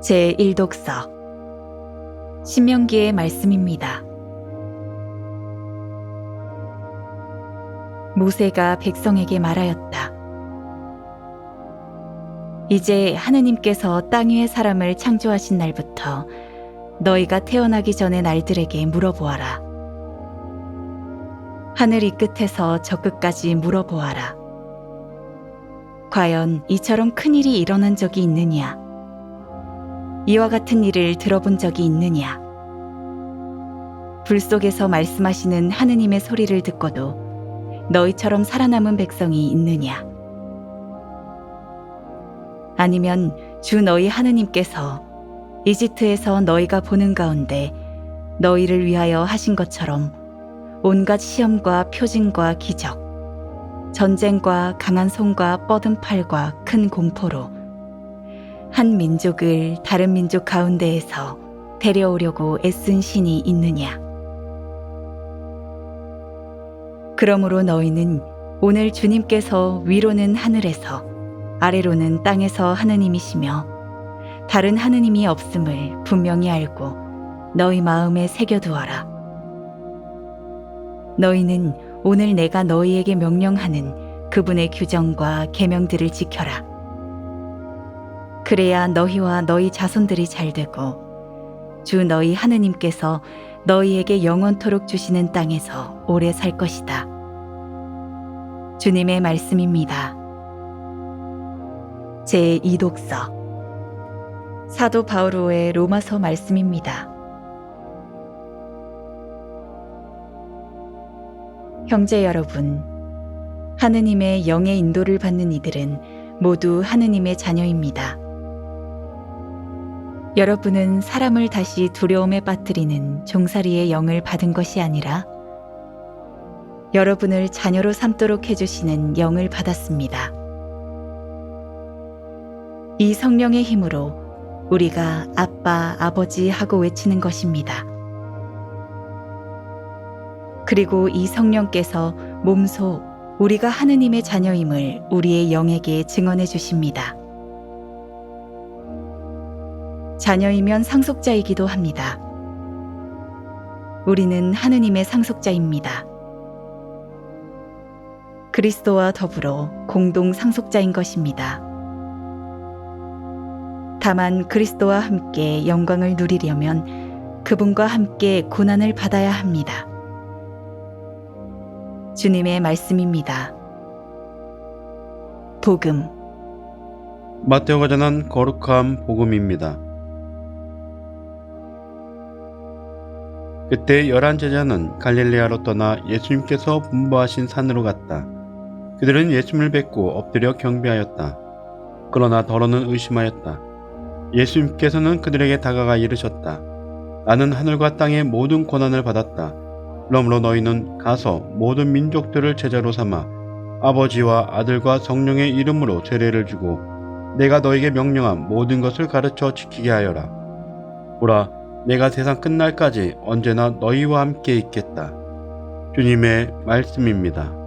제1독서 신명기의 말씀입니다. 모세가 백성에게 말하였다. 이제 하느님께서 땅 위의 사람을 창조하신 날부터 너희가 태어나기 전의 날들에게 물어보아라. 하늘 이 끝에서 저 끝까지 물어보아라. 과연 이처럼 큰 일이 일어난 적이 있느냐? 이와 같은 일을 들어본 적이 있느냐? 불 속에서 말씀하시는 하느님의 소리를 듣고도 너희처럼 살아남은 백성이 있느냐? 아니면 주 너희 하느님께서 이집트에서 너희가 보는 가운데 너희를 위하여 하신 것처럼 온갖 시험과 표징과 기적, 전쟁과 강한 손과 뻗은 팔과 큰 공포로 한 민족을 다른 민족 가운데에서 데려오려고 애쓴 신이 있느냐? 그러므로 너희는 오늘 주님께서 위로는 하늘에서 아래로는 땅에서 하느님이시며 다른 하느님이 없음을 분명히 알고 너희 마음에 새겨두어라. 너희는 오늘 내가 너희에게 명령하는 그분의 규정과 계명들을 지켜라. 그래야 너희와 너희 자손들이 잘 되고 주 너희 하느님께서 너희에게 영원토록 주시는 땅에서 오래 살 것이다. 주님의 말씀입니다. 제 2독서 사도 바오로의 로마서 말씀입니다. 형제 여러분, 하느님의 영의 인도를 받는 이들은 모두 하느님의 자녀입니다. 여러분은 사람을 다시 두려움에 빠뜨리는 종살이의 영을 받은 것이 아니라 여러분을 자녀로 삼도록 해주시는 영을 받았습니다. 이 성령의 힘으로 우리가 아빠, 아버지 하고 외치는 것입니다. 그리고 이 성령께서 몸소 우리가 하느님의 자녀임을 우리의 영에게 증언해 주십니다. 자녀이면 상속자이기도 합니다. 우리는 하느님의 상속자입니다. 그리스도와 더불어 공동 상속자인 것입니다. 다만 그리스도와 함께 영광을 누리려면 그분과 함께 고난을 받아야 합니다. 주님의 말씀입니다. 복음 마테오가 전한 거룩한 복음입니다. 그때 열한 제자는 갈릴레아로 떠나 예수님께서 분부하신 산으로 갔다. 그들은 예수님을 뵙고 엎드려 경배하였다. 그러나 더러는 의심하였다. 예수님께서는 그들에게 다가가 이르셨다. 나는 하늘과 땅의 모든 고난을 받았다. 그러므로 너희는 가서 모든 민족들을 제자로 삼아 아버지와 아들과 성령의 이름으로 세례를 주고 내가 너에게 명령한 모든 것을 가르쳐 지키게 하여라. 보라, 내가 세상 끝날까지 언제나 너희와 함께 있겠다. 주님의 말씀입니다.